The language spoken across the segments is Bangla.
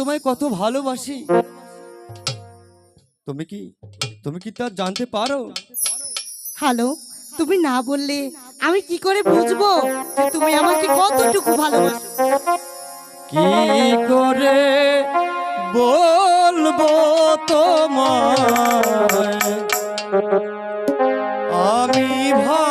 তোমায় কত ভালোবাসি। তুমি কি তুমি কি তা জানতে পারো? হ্যালো তুমি না বললে আমি কি করে বুঝব যে তুমি আমাকে কতটুকু ভালোবাসো? কি করে বলব তোমায়? আমি ভালোবাসি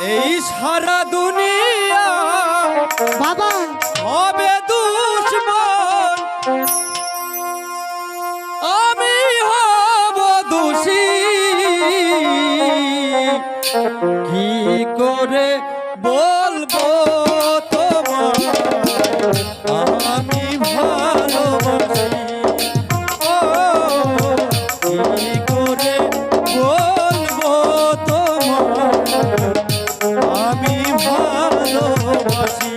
এই সারা দুনিয়া বাবা। হবে দুশ্মন। আমি হব দোষী। কি করে বলব তোমার ভালোবাসি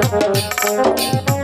আকাশ